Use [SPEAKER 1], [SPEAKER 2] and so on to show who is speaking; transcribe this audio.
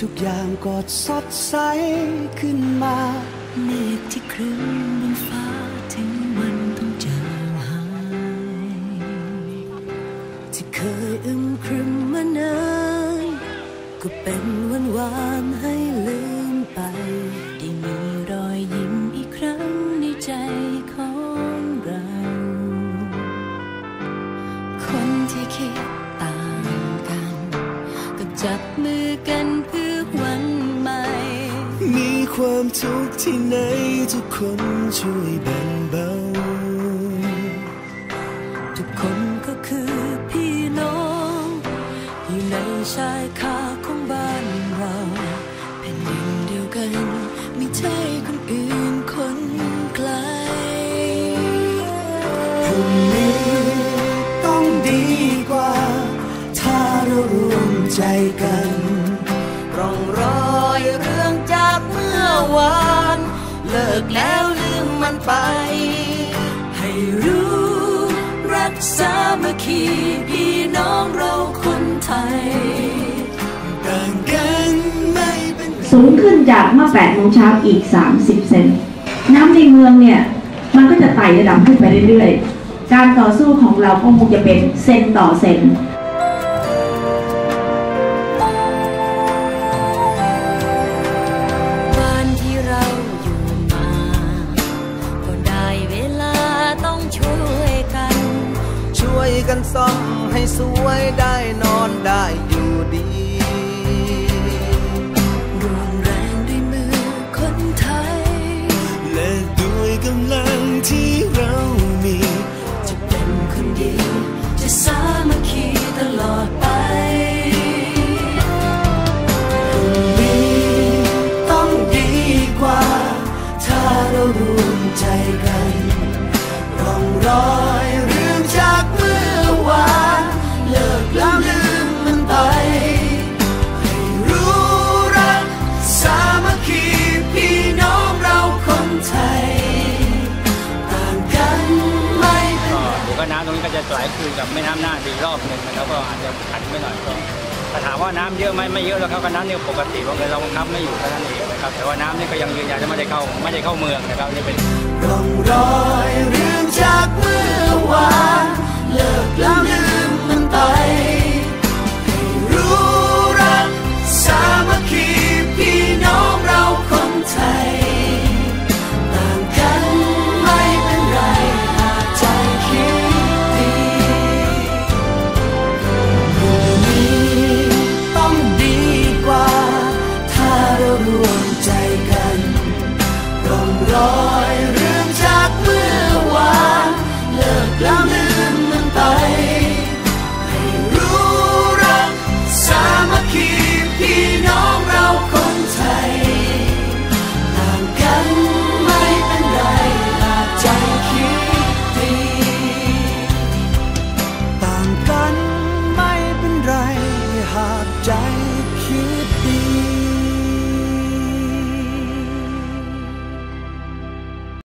[SPEAKER 1] ทุกอย่างก็สดใสขึ้นมาเมฆที่ครึ้มบนฟ้าถึงวันต้องจางหายที่เคยอึมครึมมานานก็เป็นวันวานให้ลืมไปได้มีรอยยิ้มอีกครั้งในใจของเรา คนที่คิดต่างกันก็จับมือกันเพื่อ
[SPEAKER 2] ความทุกข์ที่ไหนทุกคนช่วยแบ่งเบา
[SPEAKER 1] ทุกคนก็คือพี่น้อง อยู่ในชายคาของบ้านเรา เป็นดินเดียวกันไม่ใช่
[SPEAKER 2] เลิ
[SPEAKER 1] กแล้วลืมมันไป ให้รู้รักสามัคคีพี่น้องเราคนไทย
[SPEAKER 2] ต่างกันไม่เป็น
[SPEAKER 3] สูงขึ้นจากเมื่อ8โมงเช้าอีก 30 เซนน้ำในเมืองเนี่ย มันก็จะไต่ระดับขึ้นไปเรื่อยๆ การต่อสู้ของเราก็คงจะเป็นเซนต่อเซน
[SPEAKER 1] กัน
[SPEAKER 2] ซ่อมให้สวยได้นอนได้อยู่ดี
[SPEAKER 1] รวมแรงด้วยมือคนไทย
[SPEAKER 2] และด้วยกำลังที่เรามี
[SPEAKER 1] จะเป็นคนดี จะสามัคคีตลอดไป
[SPEAKER 2] ต้องดีกว่า ถ้าเรารวมใจกัน เดี๋
[SPEAKER 4] ยวก็น้ำตรงนี้ก็จะไหลคืนกับแม่น้ำน่านอีกรอบหนึ่งนะครับก็อาจจะขัดไม่หน่อยก็แต่ถามว่าน้ำเยอะไหมไม่เยอะแล้วครับก็น้ำเนี่ยปกติบางทีเราบังคับไม่อยู่เท่านั้นเองนะครับแต่ว่าน้ำเนี่ยก็ยังยืนยันจะไม่ได้เข้าไม่ได้เข้าเมืองนะครับนี่เป็น
[SPEAKER 2] ร่องรอยเรื่องจากเมื่อวาน ใจคิดดี